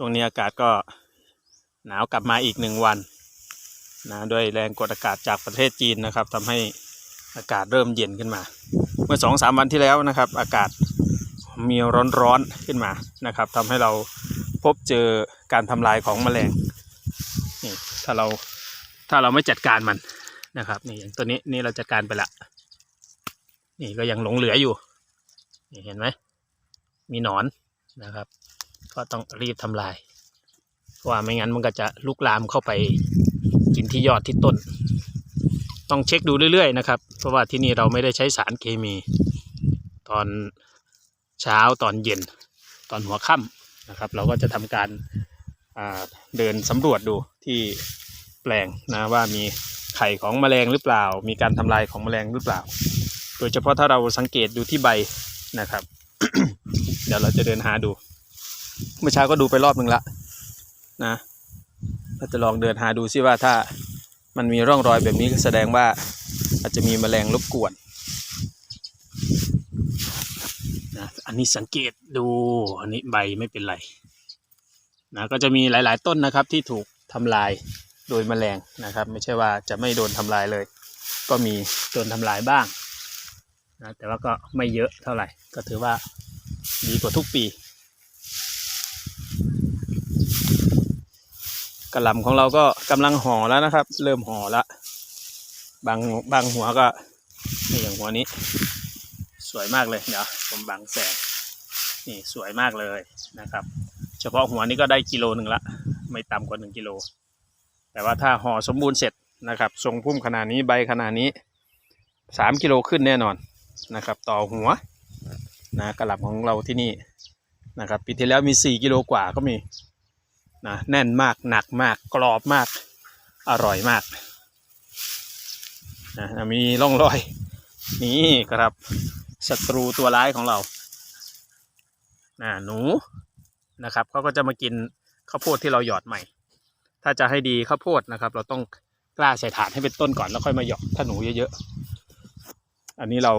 ช่วงนี้อากาศก็หนาวกลับมาอีกหนึ่งวันนะด้วยแรงกดอากาศจากประเทศจีนนะครับทำให้อากาศเริ่มเย็นขึ้นมา เมื่อสองสามวันที่แล้วนะครับ อากาศมีร้อนๆขึ้นมานะครับทำให้เราพบเจอการทำลายของแมลงนี่ถ้าเราถ้าเราไม่จัดการมันนะครับนี่อย่างตัวนี้นี่เราจัดการไปละนี่ก็ยังหลงเหลืออยู่นี่เห็นไหมมีหนอนนะครับ ก็ต้องรีบทำลาย เพราะว่าไม่งั้นมันก็จะลุกลามเข้าไปกินที่ยอดที่ต้น ต้องเช็คดูเรื่อยๆนะครับ เพราะว่าที่นี่เราไม่ได้ใช้สารเคมี ตอนเช้าตอนเย็น ตอนหัวค่ำนะครับ เราก็จะทำการเดินสำรวจดูที่แปลงนะว่ามีไข่ของแมลงหรือเปล่า มีการทำลายของแมลงหรือเปล่า โดยเฉพาะถ้าเราสังเกตดูที่ใบนะครับ เดี๋ยวเราจะเดินหาดู เมื่อเช้าก็ดูไปรอบหนึ่งละนะเราจะลองเดินหาดูซิว่าถ้ามันมีร่องรอยแบบนี้ก็แสดงว่าอาจจะมีแมลงรบกวนนะอันนี้สังเกตดูอันนี้ใบไม่เป็นไรนะก็จะมีหลาย ๆ ต้นนะครับที่ถูกทำลายโดยแมลงนะครับ ไม่ใช่ว่าจะไม่โดนทำลายเลย ก็มีโดนทำลายบ้างนะแต่ว่าก็ไม่เยอะเท่าไหร่ก็ถือว่าดีกว่าทุกปี ระหล่ำของเราก็กำลังห่อแล้วนะครับ เริ่มห่อแล้วบางบางหัวก็นี่อย่างหัวนี้ สวยมากเลยเดี๋ยวผมบังแสงนี่สวยมากเลยนะครับ เฉพาะหัวนี้ก็ได้กิโลหนึ่งละ ไม่ต่ำกว่าหนึ่งกิโล แต่ว่าถ้าห่อสมบูรณ์เสร็จนะครับ ทรงพุ่มขนาดนี้ใบขนาดนี้สามกิโลขึ้นแน่นอนนะครับ ต่อหัวนะกระหล่ำของเราที่นี่นะครับปีที่แล้วมีสี่กิโลกว่าก็มี นะแน่นมากหนักมากกรอบมากอร่อยมากนะมีร่องรอย นี่ครับศัตรูตัวร้ายของเรานะหนูนะครับเขาก็จะมากินข้าวโพดที่เราหยอดใหม่ ถ้าจะให้ดีข้าวโพดนะครับ เราต้องกล้าใส่ถาดให้เป็นต้นก่อนแล้วค่อยมาหยอดถ้าหนูเยอะๆอันนี้เรา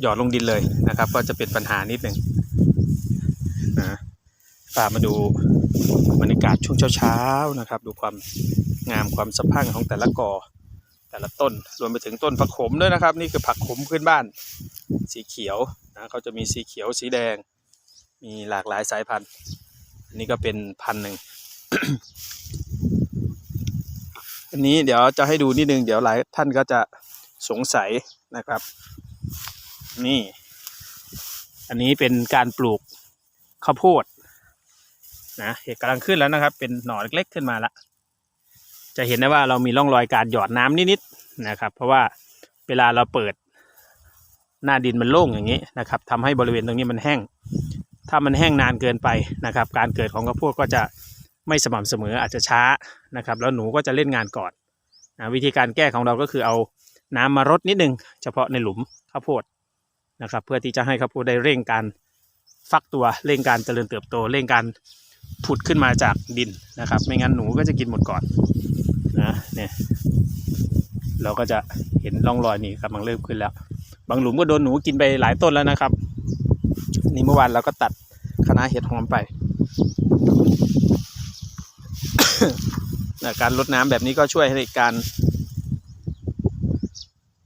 หยอดลงดินเลยนะครับ ก็จะเป็นปัญหานิดหนึ่ง พามาดูบรรยากาศช่วงเช้าๆนะครับ ดูความงามความสะพั่งของแต่ละกอ แต่ละต้นรวมไปถึงต้นผักขมด้วยนะครับ นี่คือผักขมพื้นบ้าน สีเขียวนะเขาจะมีสีเขียวสีแดง มีหลากหลายสายพันธุ์ อันนี้ก็เป็นพันธุ์หนึ่งอันนี้เดี๋ยวจะให้ดูนิดนึงเดี๋ยวหลายท่านก็จะสงสัยนะครับ นี่ อันนี้เป็นการปลูกข้าวโพด นะเห็ดกำลังขึ้นแล้วนะครับ เป็นหน่อเล็กๆขึ้นมาละจะเห็นได้ว่าเรามีร่องรอยการหยอดน้ำนิดๆนะครับ เพราะว่าเวลาเราเปิดหน้าดินมันโล่งอย่างนี้นะครับทำให้บริเวณตรงนี้มันแห้ง ถ้ามันแห้งนานเกินไปนะครับ การเกิดของข้าวโพดก็จะไม่สม่ำเสมออาจจะช้านะครับ แล้วหนูก็จะเล่นงานก่อนนะวิธีการแก้ของเราก็คือเอาน้ำมารดนิดนึง เฉพาะในหลุมข้าวโพดนะครับ เพื่อที่จะให้ข้าวโพดได้เร่งการฟักตัวเร่งการเจริญเติบโตเร่งการ ผุดขึ้นมาจากดินนะครับ ไม่งั้นหนูก็จะกินหมดก่อนนะเนี่ยเราก็จะเห็นร่องรอยนี่กำลังเริ่มขึ้นแล้ว บางหลุมก็โดนหนูกินไปหลายต้นแล้วนะครับ นี่เมื่อวานเราก็ตัดคณะเห็ดหอมไปนะการลดน้ำแบบนี้ก็ช่วยให้การ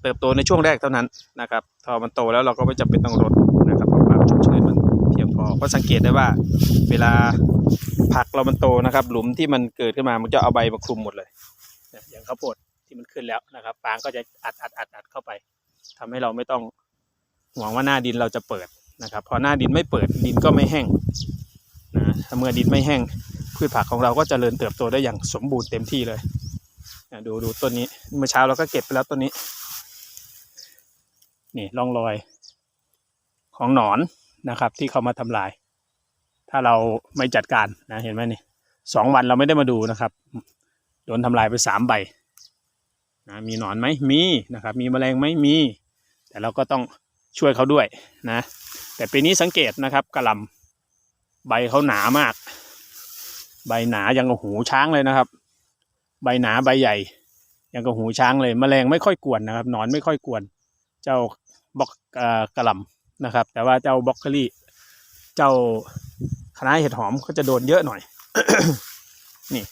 เติบโตในช่วงแรกเท่านั้นนะครับพอมันโตแล้วเราก็ไม่จำเป็นต้องรดนะครับเพราะความชุ่มชื้นมันเพียงพอก็สังเกตได้ว่าเวลา ผักเรามันโตนะครับ หลุมที่มันเกิดขึ้นมามันจะเอาใบมาคลุมหมดเลยอย่างข้าวโพดที่มันขึ้นแล้วนะครับฟางก็จะอัดอัดอัดอัดเข้าไปทำให้เราไม่ต้องหวังว่าหน้าดินเราจะเปิดนะครับ พอหน้าดินไม่เปิดดินก็ไม่แห้งนะถ้าเมื่อดินไม่แห้งพืชผักของเราก็จเจริญเติบโตได้อย่างสมบูรณ์เต็มที่เลยนะดูดูต้นนี้เมื่อเช้าเราก็เก็บไปแล้วต้นนี้ นี่ร่องรอยของหนอนนะครับ ที่เขามาทำลาย ถ้าเราไม่จัดการนะเห็นไหมนี่สองวันเราไม่ได้มาดูนะครับ โดนทำลายไปสามใบนะมีหนอนไหมมีนะครับ มีแมลงไหมมี แต่เราก็ต้องช่วยเขาด้วยนะ แต่ปีนี้สังเกตนะครับกระลำใบเขาหนามาก ใบหนายังกับหูช้างเลยนะครับ ใบหนาใบใหญ่ ยังกับหูช้างเลยแมลงไม่ค่อยกวนนะครับหนอนไม่ค่อยกวน เจ้าบล็อกกระลำนะครับ แต่ว่าเจ้าบล็อกเคอรี่ เจ้า คณะน้าเห็ดหอมก็จะโดนเยอะหน่อย นี่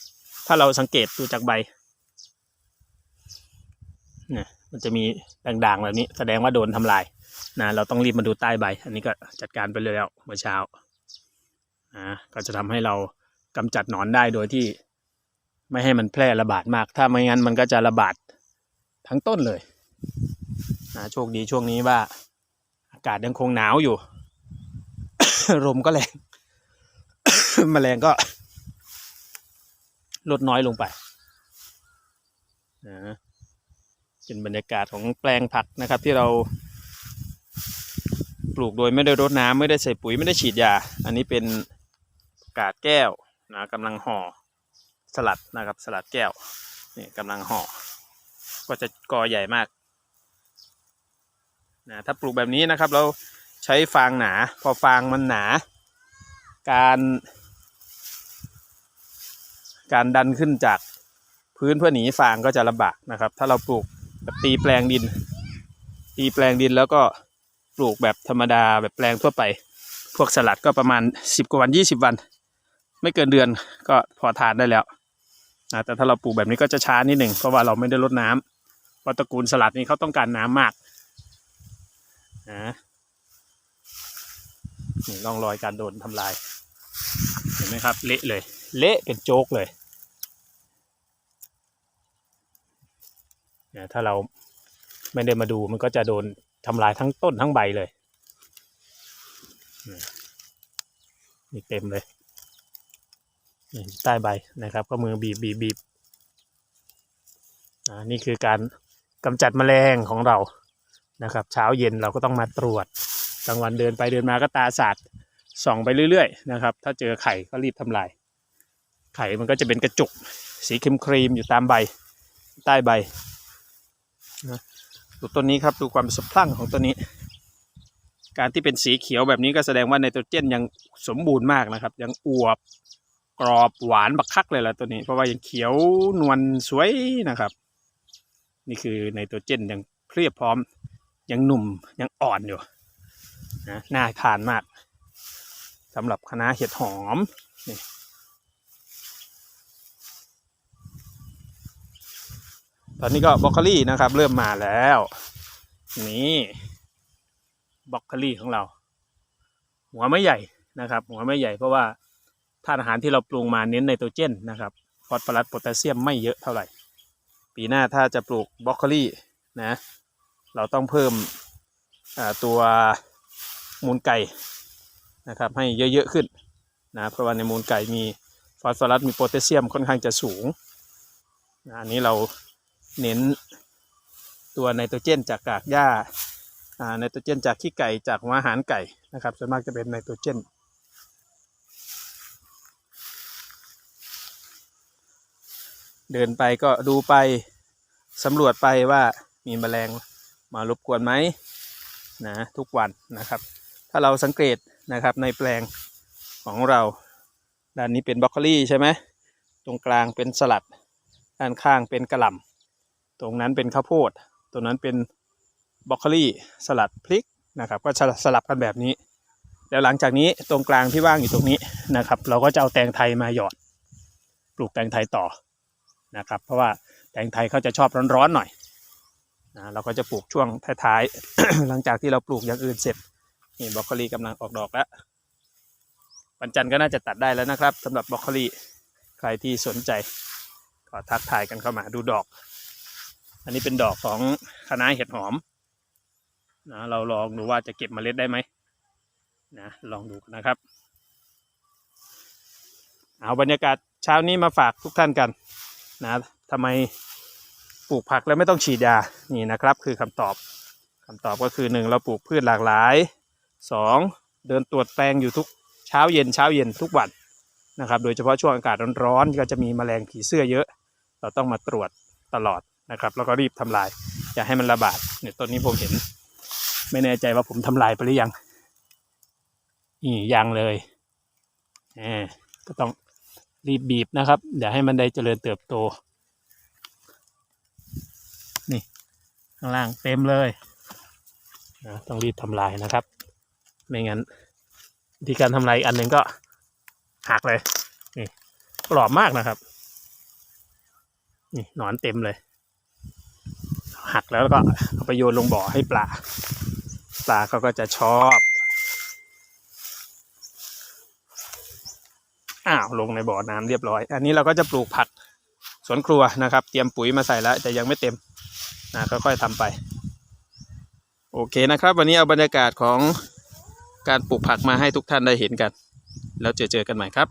ถ้าเราสังเกตดูจากใบเนี่ยมันจะมีด่างๆแบบนี้ แสดงว่าโดนทำลายนะเราต้องรีบมาดูใต้ใบ อันนี้ก็จัดการไปเลยแล้วเมื่อเช้าอ่าก็จะทำให้เรากำจัดหนอนได้โดยที่ ไม่ให้มันแพร่ระบาดมาก ถ้าไม่งั้นมันก็จะระบาดทั้งต้นเลยนะโชคดีช่วงนี้ว่า อากาศยังคงหนาวอยู่ ลมก็แรง แมลงก็ลดน้อยลงไปนะเป็นบรรยากาศของแปลงผักนะครับ ที่เราปลูกโดยไม่ได้รดน้ำไม่ได้ใส่ปุ๋ยไม่ได้ฉีดยา อันนี้เป็นกาดแก้วนะกำลังห่อสลัดนะครับสลัดแก้วนี่กำลังห่อก็จะกอใหญ่มากนะถ้าปลูกแบบนี้นะครับ เราใช้ฟางหนา พอฟางมันหนา การ การดันขึ้นจากพื้นเพื่อหนีฟางก็จะลำบากนะครับ ถ้าเราปลูกแบบตีแปลงดิน ตีแปลงดินแล้วก็ปลูกแบบธรรมดาแบบแปลงทั่วไป พวกสลัดก็ประมาณสิบกว่าวันยี่สิบวัน ไม่เกินเดือนก็พอทานได้แล้วนะแต่ถ้าเราปลูกแบบนี้ก็จะช้านิดหนึ่งเพราะว่าเราไม่ได้รดน้ำเพราะตระกูลสลัดนี้เขาต้องการน้ำมากนะนี่ร่องรอยการโดนทำลาย เห็นไหมครับ เละเลย เละเป็นโจ๊กเลย นี่ยถ้าเราไม่ได้มาดูมันก็จะโดนทำลายทั้งต้นทั้งใบเลยนี่เต็มเลยใต้ใบนะครับ ก็มือบีบบีบบีบนี่คือการกำจัดแมลงของเรานะครับ เช้าเย็นเราก็ต้องมาตรวจกลางวันเดินไปเดินมาก็ตาสาดส่องไปเรื่อยๆนะครับ ถ้าเจอไข่ก็รีบทำลาย ไข่มันก็จะเป็นกระจุก สีครีมครีมๆอยู่ตามใบ ใต้ใบ นะดูต้นนี้ครับดูความสะพรั่งของต้นนี้ การที่เป็นสีเขียวแบบนี้ก็แสดงว่าไนโตรเจนยังสมบูรณ์มากนะครับ ยังอวบกรอบหวานบักคักเลยล่ะตัวนี้ เพราะว่ายังเขียวนวลสวยนะครับ นี่คือไนโตรเจนยังเพรียบพร้อม ยังหนุ่มยังอ่อนอยู่นะน่าทานมากสำหรับคณะเห็ดหอมนี่ ตอนนี้ก็บรอกโคลี่นะครับ เริ่มมาแล้ว นี่บรอกโคลี่ของเรา หัวไม่ใหญ่นะครับ หัวไม่ใหญ่เพราะว่าธาตุอาหารที่เราปรุงมาเน้นไนโตรเจนนะครับฟอสฟอรัสโพแทสเซียมไม่เยอะเท่าไหร่ ปีหน้าถ้าจะปลูกบรอกโคลี่นะ เราต้องเพิ่มตัวมูลไก่นะครับ ให้เยอะๆขึ้นนะเพราะว่าในมูลไก่มีฟอสฟอรัสมีโพแทสเซียมค่อนข้างจะสูงนะอันนี้เรา เน้นตัวไนโตรเจนจากกากหญ้าไนโตรเจนจากขี้ไก่จากหัวอาหารไก่นะครับส่วนมากจะเป็นไนโตรเจนเดินไปก็ดูไปสำรวจไปว่ามีแมลงมารบกวนไหมนะทุกวันนะครับ ถ้าเราสังเกตนะครับในแปลงของเรา ด้านนี้เป็นบรอกโคลีใช่ไหมตรงกลางเป็นสลัด ด้านข้างเป็นกระหล่ำ ตรงนั้นเป็นข้าวโพด ตรงนั้นเป็นบรอกโคลีสลัดพริกนะครับ ก็สลับกันแบบนี้ แล้วหลังจากนี้ตรงกลางที่ว่างอยู่ตรงนี้นะครับ เราก็จะเอาแตงไทยมาหยอด ปลูกแตงไทยต่อนะครับ เพราะว่าแตงไทยเขาจะชอบร้อนๆหน่อยนะเราก็จะปลูกช่วงท้ายๆ หลังจากที่เราปลูกอย่างอื่นเสร็จนี่บรอกโคลีกำลังออกดอกแล้ววันจันทร์ก็น่าจะตัดได้แล้วนะครับสำหรับบรอกโคลีใครที่สนใจก็ทักทายกันเข้ามาดูดอก อันนี้เป็นดอกของคะน้าเห็ดหอมนะเราลองดูว่าจะเก็บเมล็ดได้ไหมนะลองดูนะครับ เอาบรรยากาศเช้านี้มาฝากทุกท่านกันนะทำไมปลูกผักแล้วไม่ต้องฉีดยานี่นะครับ คือคำตอบคำตอบก็คือหนึ่งเราปลูกพืชหลากหลายสองเดินตรวจแปลงอยู่ทุกเช้าเย็นเช้าเย็นทุกวันนะครับ โดยเฉพาะช่วงอากาศร้อนๆก็จะมีแมลงผีเสื้อเยอะ เราต้องมาตรวจตลอด นะครับ แล้วก็รีบทำลาย อย่าให้มันระบาดเนี่ยต้นนี้ผมเห็น ไม่แน่ใจว่าผมทำลายไปหรือยังนี่ยังเลยแหมก็ต้องรีบบีบนะครับ อย่าให้มันได้เจริญเติบโต นี่ ข้างล่างเต็มเลยนะต้องรีบทำลายนะครับ ไม่งั้นวิธีการทำลายอันหนึ่งก็หักเลย นี่กรอบมากนะครับ นี่หนอนเต็มเลย หักแล้วก็เอาไปโยนลงบ่อให้ปลา ปลาเขาก็จะชอบ อ้าวลงในบ่อน้ำเรียบร้อย อันนี้เราก็จะปลูกผักสวนครัวนะครับ เตรียมปุ๋ยมาใส่แล้วแต่ยังไม่เต็มนะค่อยๆทำไป โอเคนะครับ วันนี้เอาบรรยากาศของการปลูกผักมาให้ทุกท่านได้เห็นกัน แล้วเจอเจอกันใหม่ครับ